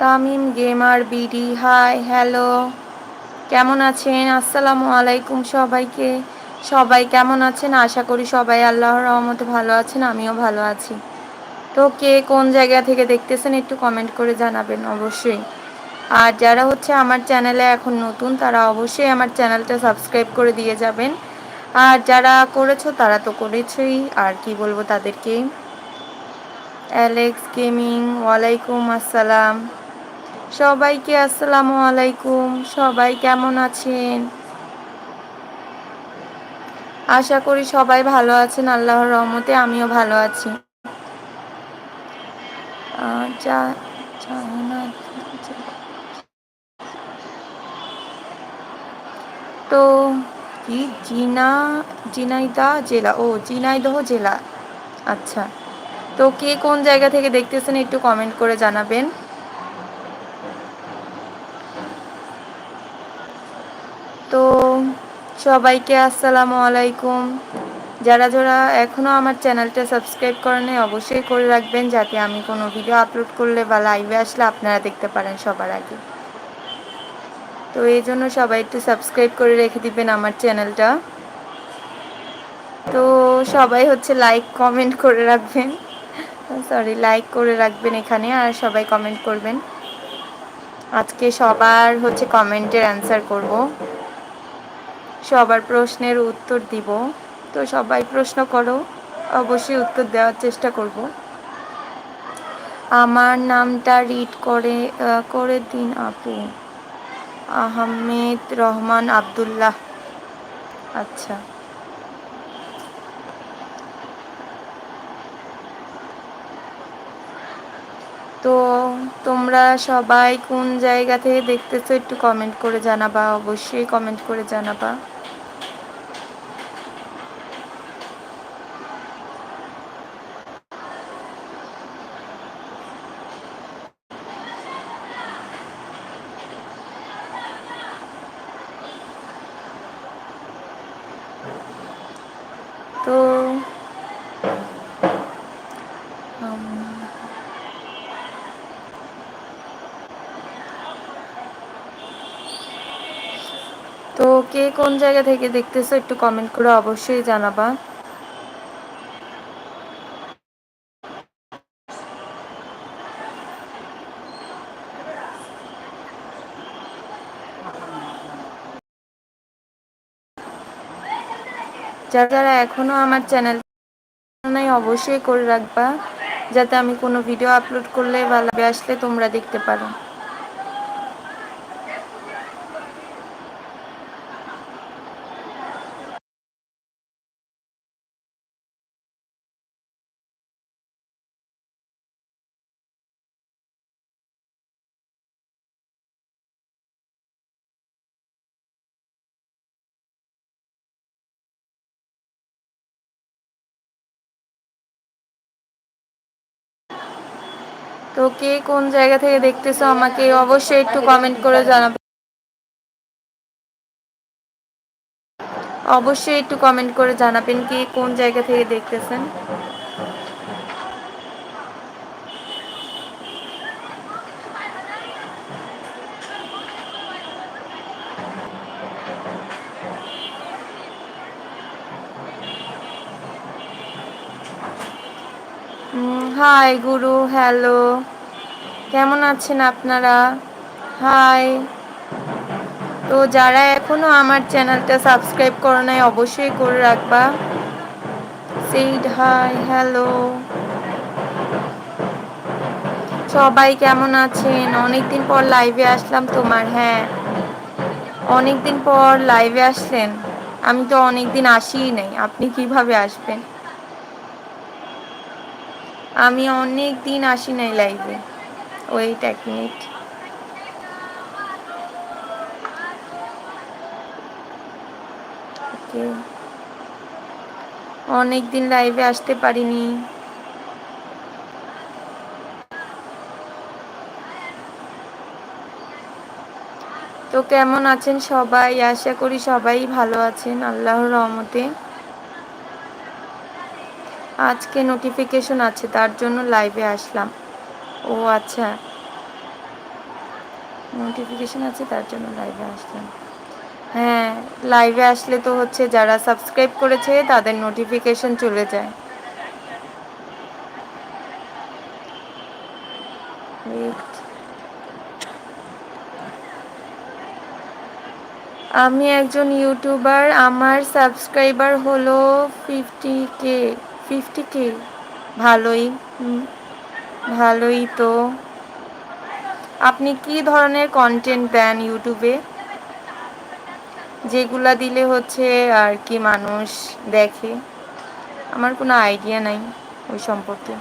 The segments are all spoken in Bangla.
Tamim gamer BD, hi, hello. কেমন আছেন? আসসালামু আলাইকুম সবাইকে। সবাই কেমন আছেন? আশা করি সবাই আল্লাহর রহমতে ভালো আছেন, আমিও ভালো আছি। তো কে কোন জায়গা থেকে দেখতেছেন একটু কমেন্ট করে জানাবেন অবশ্যই। আর যারা হচ্ছে আমার চ্যানেলে এখন নতুন, তারা অবশ্যই আমার চ্যানেলটা সাবস্ক্রাইব করে দিয়ে যাবেন। আর যারা করেছ, তারা তো করেছই। আর কি বলব তাদেরকে? অ্যালেক্স গেমিং ওয়ালাইকুম আসসালাম। সবাইকে আসসালামু আলাইকুম। সবাই কেমন আছেন? আশা করি সবাই ভালো আছেন, আল্লাহর রহমতে আমিও ভালো আছি। তো, কি? জিনা, জিনাইদা জেলা? ও, জিনাইদহ জেলা। আচ্ছা। তো কে কোন জায়গা থেকে দেখতেছেন একটু কমেন্ট করে জানাবেন তো সবাইকে আসসালামু আলাইকুম। যারা যারা এখনও আমার চ্যানেলটা সাবস্ক্রাইব করেন অবশ্যই করে রাখবেন যাতে আমি কোনো ভিডিও আপলোড করলে বা লাইভে আসলে আপনারা দেখতে পারেন সবার আগে। তো এই জন্য সবাই একটু সাবস্ক্রাইব করে রেখে দিবেন আমার চ্যানেলটা। তো সবাই হচ্ছে লাইক, কমেন্ট করে রাখবেন। সরি, লাইক করে রাখবেন এখানে আর সবাই কমেন্ট করবেন। আজকে সবার হচ্ছে কমেন্টের অ্যান্সার করব। সবার প্রশ্নের উত্তর দিব। তো সবাই প্রশ্ন করো, অবশ্যই উত্তর দেওয়ার চেষ্টা করব। আমার নামটা রিড করে করে দিন আপু আহমেদ রহমান আবদুল্লাহ। আচ্ছা। তো তোমরা সবাই কোন জায়গা থেকে দেখতেছো একটু কমেন্ট করে জানাবা, অবশ্যই কমেন্ট করে জানাবা তো তো কে কোন জায়গা থেকে দেখতেছো একটু কমেন্ট করে অবশ্যই জানাবা। যারা যারা এখনও আমার চ্যানেল নাই, অবশ্যই করে রাখবা, যাতে আমি কোনো ভিডিও আপলোড করলে বা আসলে তোমরা দেখতে পারো। কে কোন জায়গা থেকে দেখতেছো আমাকে অবশ্যই একটু কমেন্ট করে জানাবে। অবশ্যই একটু কমেন্ট করে জানাবেন কি কোন জায়গা থেকে দেখতেছেন। হাই গুরু হ্যালো কেমন আছেন আপনারা? হাই তো যারা এখনও আমার চ্যানেলটা সাবস্ক্রাইব করে নাই, অবশ্যই করে রাখবা। সেইড হাই হ্যালো সবাই কেমন আছেন? অনেকদিন পর লাইভে আসলাম তোমার হ্যাঁ। অনেকদিন পর লাইভে আসলেন। আমি তো অনেকদিন আসিই নাই। আপনি কীভাবে আসবেন? আমি অনেক দিন আসি নাই লাইভে ওয়েট এক মিনিট অনেক দিন লাইভে আসতে পারিনি। তো কেমন আছেন সবাই? আশা করি সবাই ভালো আছেন, আল্লাহর রহমতে। আজকে নোটিফিকেশন আছে, তার জন্য লাইভে আসলাম। ও আচ্ছা। নোটিফিকেশন আছে, তার জন্য লাইভে আসলাম। হ্যাঁ লাইভে আসলে তো হচ্ছে যারা সাবস্ক্রাইব করেছে, তাদের নোটিফিকেশন চলে যায়। আমি একজন ইউটিউবার আমার সাবস্ক্রাইবার হলো ফিফটি কে ফিফটি কে ভালোই ভালোই তো। আপনি কি ধরনের কন্টেন্ট দেন ইউটিউবে যেগুলা দিলে হচ্ছে আর কি মানুষ দেখে। আমার কোনো আইডিয়া নাই ওই সম্পর্কে।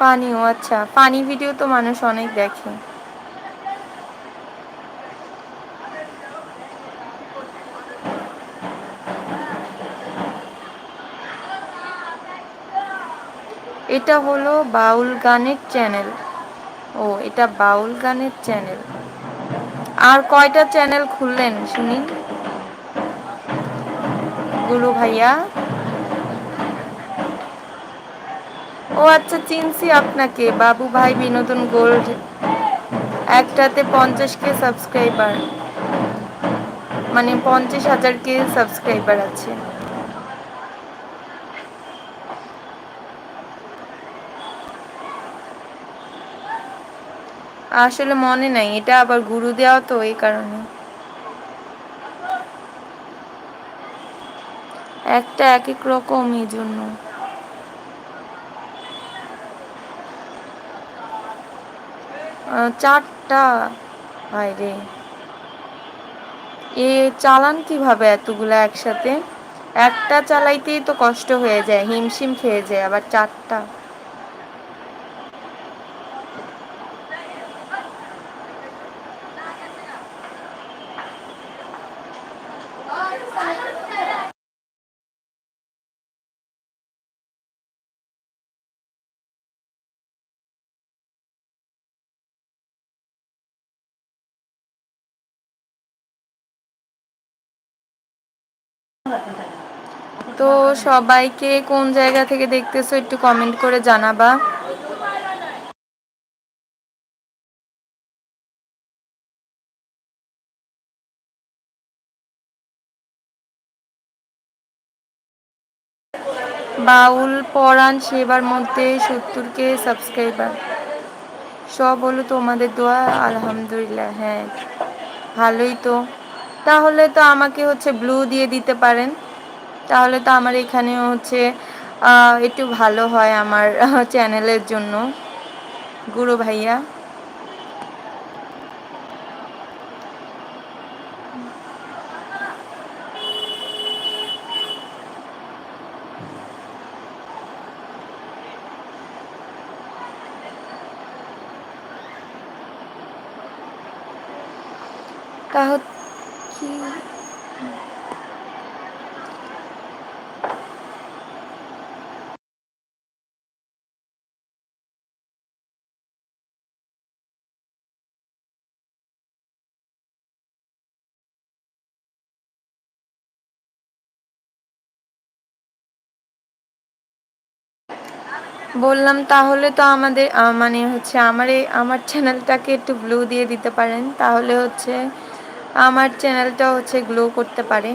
ফানিও আচ্ছা। ফানি ভিডিও তো মানুষ অনেক দেখে। এটা হলো বাউল গানের চ্যানেল। ও, এটা বাউল গানের চ্যানেল। আর কয়টা চ্যানেল খুললেন, শুনি? গুরু ভাইয়া? ও আচ্ছা চিনছি আপনাকে। বাবু ভাই বিনোদন গোল্ড। একটাতে পঞ্চাশ কে সাবস্ক্রাইবার। মানে পঞ্চাশ হাজার কে সাবস্ক্রাইবার আছে। আসলে মনে নাই, এটা আবার গুরু দেওয়া তো এই কারণে। একটা এক এক রকম এই জন্য। চারটা। রে। এ চালান কীভাবে এতগুলো একসাথে? একটা চালাইতেই তো কষ্ট হয়ে যায়, হিমশিম খেয়ে যায়, আবার চারটা। তো সবাইকে কোন জায়গা থেকে দেখতেছো একটু কমেন্ট করে জানাবা। বাউল পরাণ সেবার মধ্যে সত্তরকে সাবস্ক্রাইবার সব হলো তোমাদের দোয়া, আলহামদুলিল্লাহ হ্যাঁ ভালোই তো। তাহলে তো আমাকে হচ্ছে ব্লু দিয়ে দিতে পারেন। তাহলে তো আমার এখানে হচ্ছে একটু ভালো হয় আমার চ্যানেলের জন্য। গুরু ভাইয়া তাহলে কি বললাম, তাহলে তো আমাদের মানে হচ্ছে আমার আমার চ্যানেলটাকে একটু গ্লো দিয়ে দিতে পারেন। তাহলে হচ্ছে আমার চ্যানেলটা হচ্ছে গ্লো করতে পারে।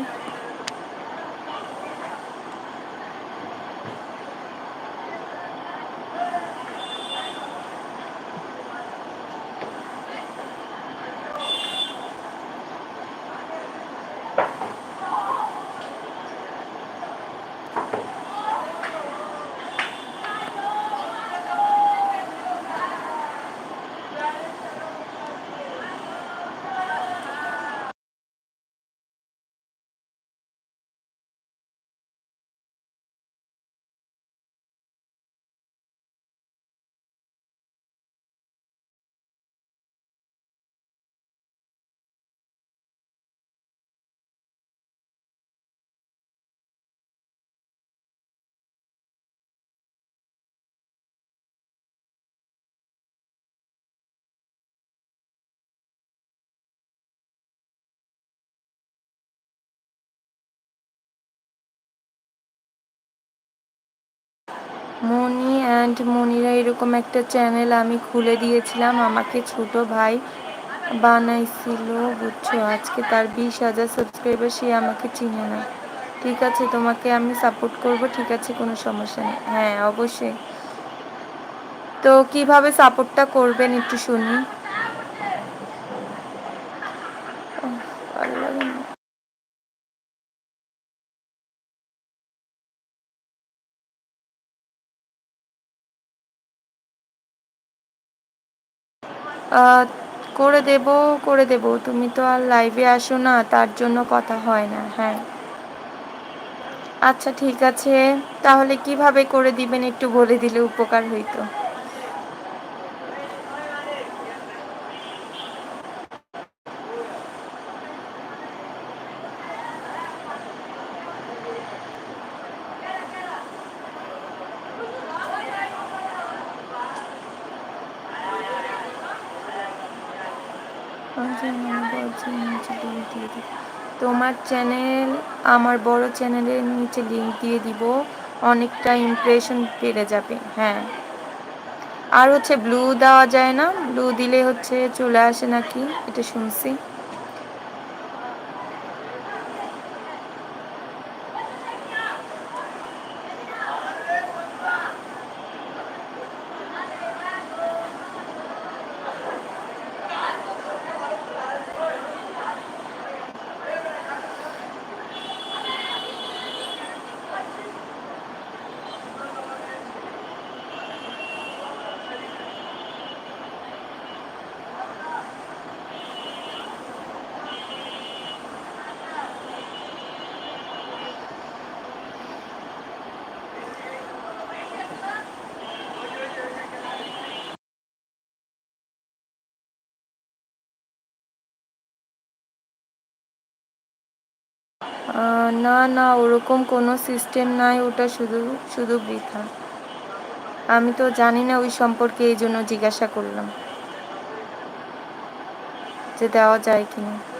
মনি অ্যান্ড মনিরা এরকম একটা চ্যানেল আমি খুলে দিয়েছিলাম। আমাকে ছোট ভাই বানাইছিল, বুঝছ? আজকে তার বিশ হাজার সাবস্ক্রাইবার সে আমাকে চিনে না। ঠিক আছে, তোমাকে আমি সাপোর্ট করব, ঠিক আছে, কোনো সমস্যা নেই। হ্যাঁ অবশ্যই। তো কীভাবে সাপোর্টটা করবেন একটু শুনি ভালো লাগে না। আহ, করে দেব করে দেব। তুমি তো আর লাইভে আসো না, তার জন্য কথা হয় না হ্যাঁ। আচ্ছা ঠিক আছে। তাহলে কীভাবে করে দিবেন একটু বলে দিলে উপকার হইতো তোমার চ্যানেল আমার বড় চ্যানেলের নিচে লিঙ্ক দিয়ে দিব, অনেকটা ইমপ্রেশন বেড়ে যাবে হ্যাঁ। আর হচ্ছে ব্লু দেওয়া যায় না ব্লু দিলে হচ্ছে চলে আসে নাকি, এটা শুনছি। না না, ওরকম কোনো সিস্টেম নাই, ওটা শুধু শুধু বৃথা। আমি তো জানি না ওই সম্পর্কে এই জন্য জিজ্ঞাসা করলাম। যে দেওয়া যায় কিনা।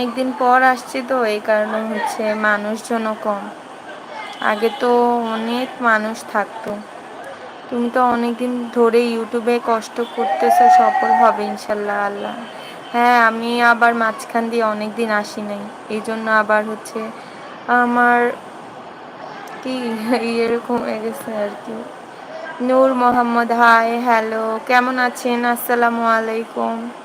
অনেক দিন পর আসছি তো, এই কারণে হচ্ছে মানুষজনও কম। আগে তো অনেক মানুষ থাকতো। তুমি তো অনেক দিন ধরে ইউটিউবে কষ্ট করতেছো, সফল হবে ইনশাল্লাহ, আল্লাহ। হ্যাঁ আমি আবার মাঝখান দিয়ে অনেক দিন আসি নাই। এই জন্য আবার হচ্ছে আমার কি এরকম হয়ে গেছে আর কি। নূর মোহাম্মদ, হাই, হ্যালো, কেমন আছেন? আসসালামু আলাইকুম।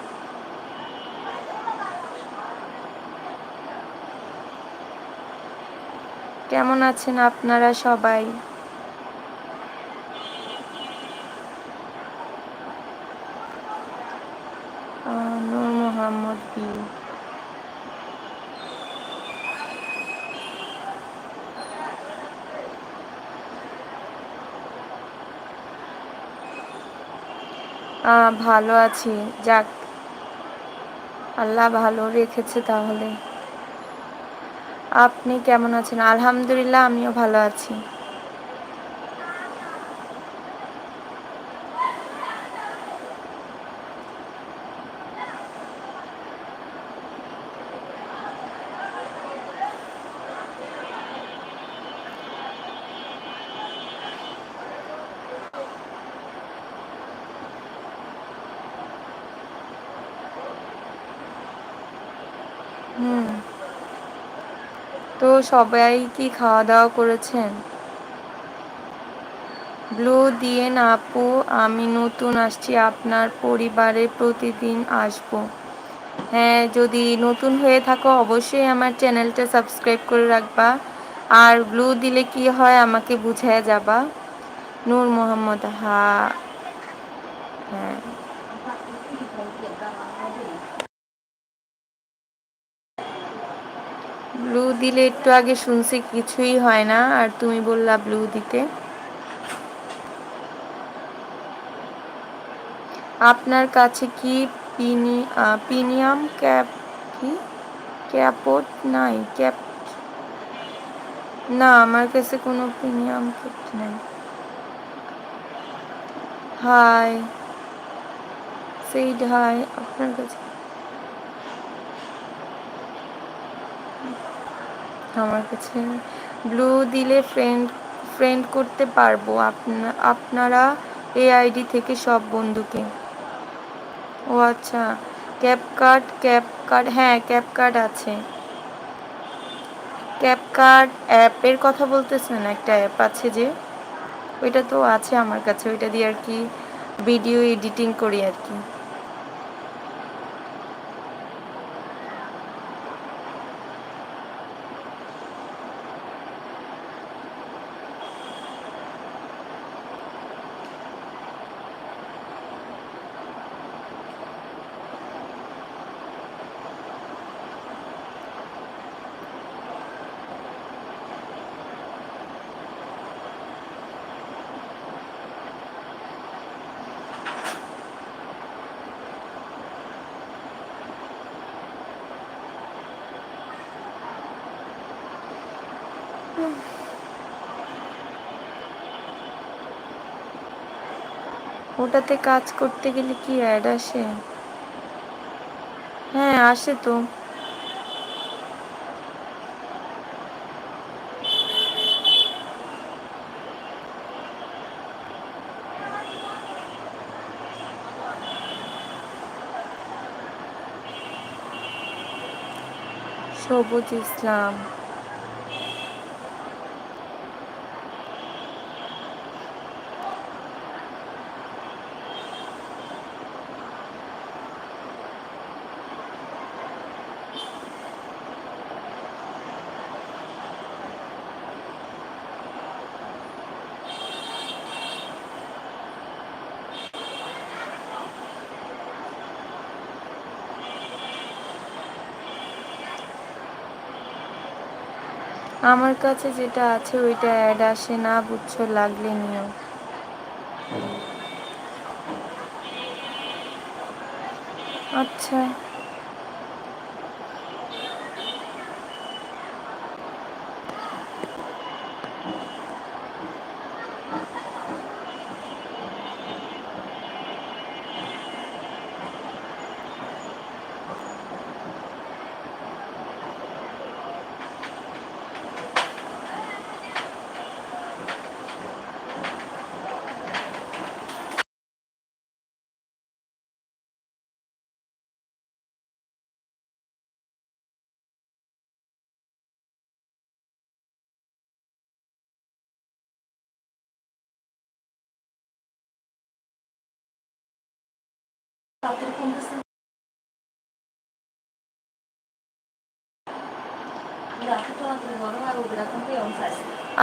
কেমন আছেন আপনারা সবাই? নূর মোহাম্মদ বি। ভালো আছি। যাক আল্লাহ ভালো রেখেছে তাহলে। আপনি কেমন আছেন? আলহামদুলিল্লাহ আমিও ভালো আছি। তো সবাই কি খাওয়া দাওয়া করেছেন? ব্লু দিয়ে না, আপু? আমি নতুন আসছি, আপনার পরিবারে প্রতিদিন আসব। হ্যাঁ যদি নতুন হয়ে থাকো, অবশ্যই আমার চ্যানেলটা সাবস্ক্রাইব করে রাখবা। আর ব্লু দিলে কি হয়, আমাকে বুঝায় যাবা। নূর মোহাম্মদ, হা। হ্যাঁ ব্লু দিলে একটু আগে শুনছি, কিছুই হয় না। আর তুমি বললা ব্লু দিতে। আপনার কাছে কি পিনি প্রিমিয়াম ক্যাপ কি? ক্যাপট নাই, ক্যাপ না, আমার কাছে কোনো প্রিমিয়াম ক্যাপ নাই। হাই, সেইড হাই, আপনার কাছে আমার কাছে। ব্লু দিলে ফ্রেন্ড ফ্রেন্ড করতে পারব। আপনারা এই আইডি থেকে সব বন্ধুকে। ও আচ্ছা ক্যাপ কার্ড ক্যাপ কার্ড হ্যাঁ ক্যাপ কার্ড আছে। ক্যাপ কার্ড অ্যাপের কথা বলতেছেন, একটা অ্যাপ আছে যে? ওইটা তো আছে আমার কাছে, ওইটা দিয়ে আর কি ভিডিও এডিটিং করি আর কি। ওটাতে কাজ করতে গেলে কি অ্যাড আসে? হ্যাঁ আসে তো। সবুজ ইসলাম। আমার কাছে যেটা আছে ওইটা অ্যাড আসে না বুঝছ? লাগলে নিও। আচ্ছা।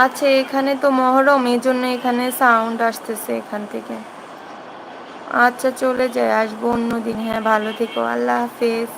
আচ্ছা এখানে তো মহরম এই জন্য এখানে সাউন্ড আসতেছে এখান থেকে। আচ্ছা চলে যায় আসব অন্যদিন। হ্যাঁ ভালো থেকো, আল্লাহ হাফেজ।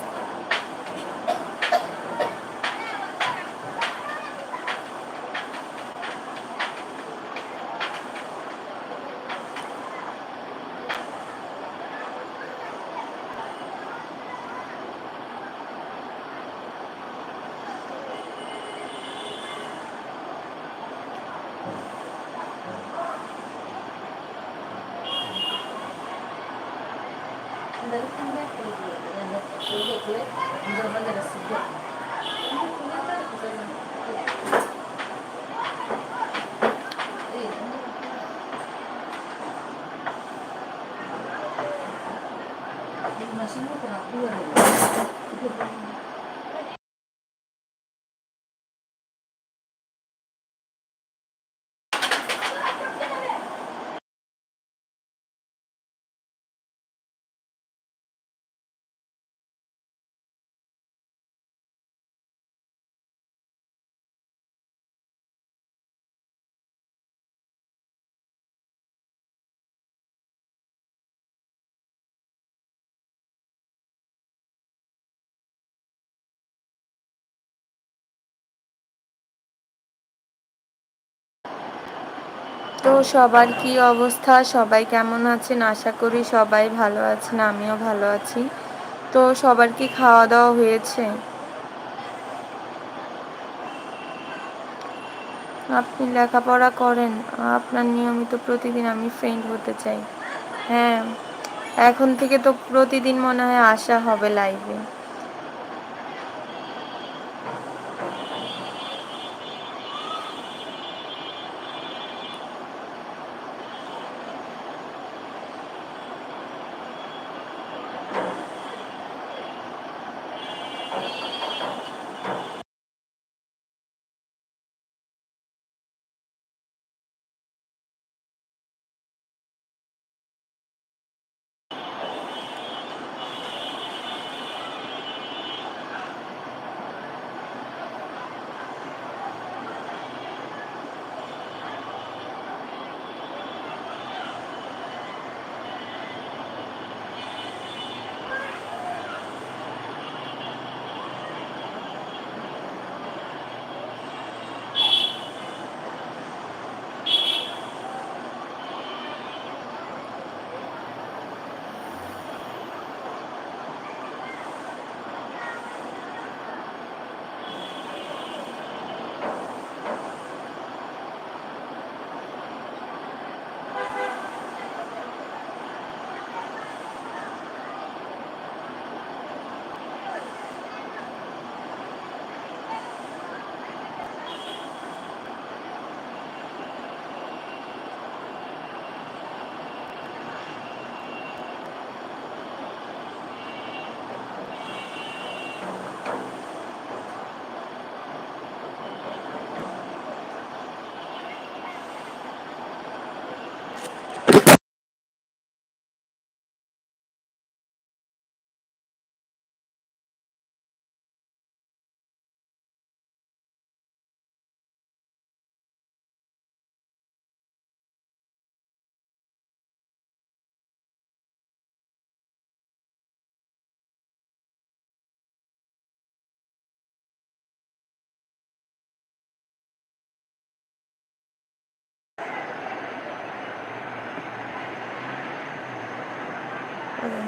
তো সবার কি অবস্থা? সবাই কেমন আছেন? আশা করি সবাই ভালো আছেন, আমিও ভালো আছি। তো সবার কি খাওয়া দাওয়া হয়েছে? আপনি লেখাপড়া করেন? আপনার নিয়মিত প্রতিদিন আমি ফ্রেন্ড হতে চাই। হ্যাঁ এখন থেকে তো প্রতিদিন মনে হয় আসা হবে লাইভে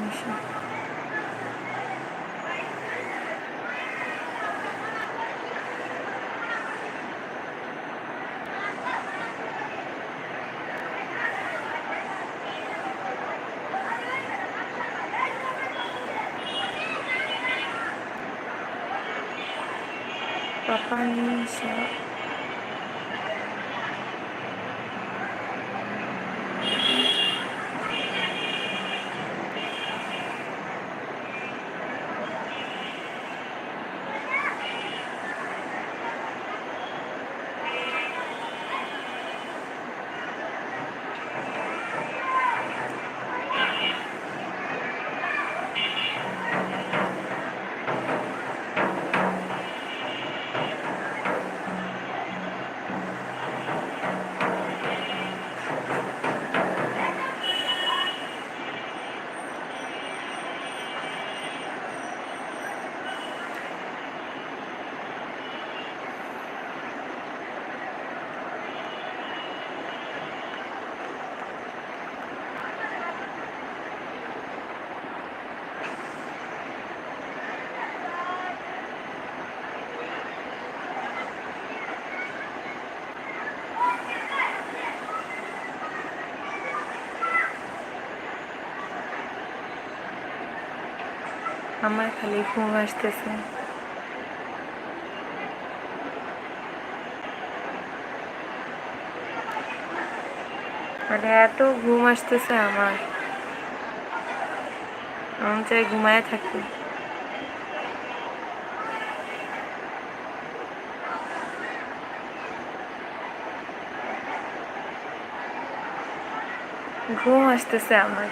еще. Папа не несет. আমার খালি ঘুম আসতেছে। মানে এত ঘুম আসতেছে আমার। আমি চাই ঘুমায় থাকি। ঘুম আসতেছে আমার।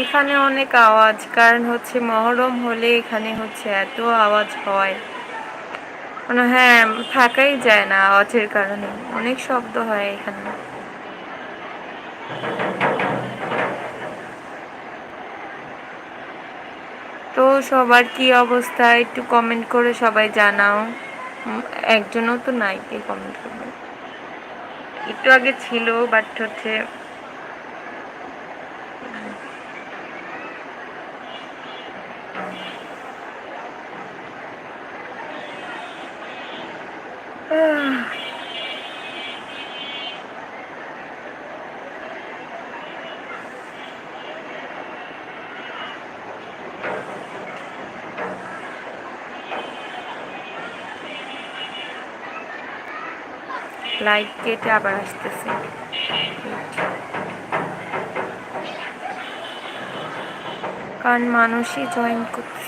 এখানে অনেক আওয়াজ, কারণ হচ্ছে মহরম হলে এখানে হচ্ছে এত আওয়াজ হয়। মানে হ্যাঁ থাকাই যায় না আওয়াজের কারণে। অনেক শব্দ হয় এখানে। তো সবার কি অবস্থা? একটু কমেন্ট করে সবাই জানাও। একজনও তো নাই, কে কমেন্ট করবে? একটু আগে ছিল বাট হচ্ছে লাইট কেটে আবার আসতেছে। কারণ মানুষই জয়েন করতেছে।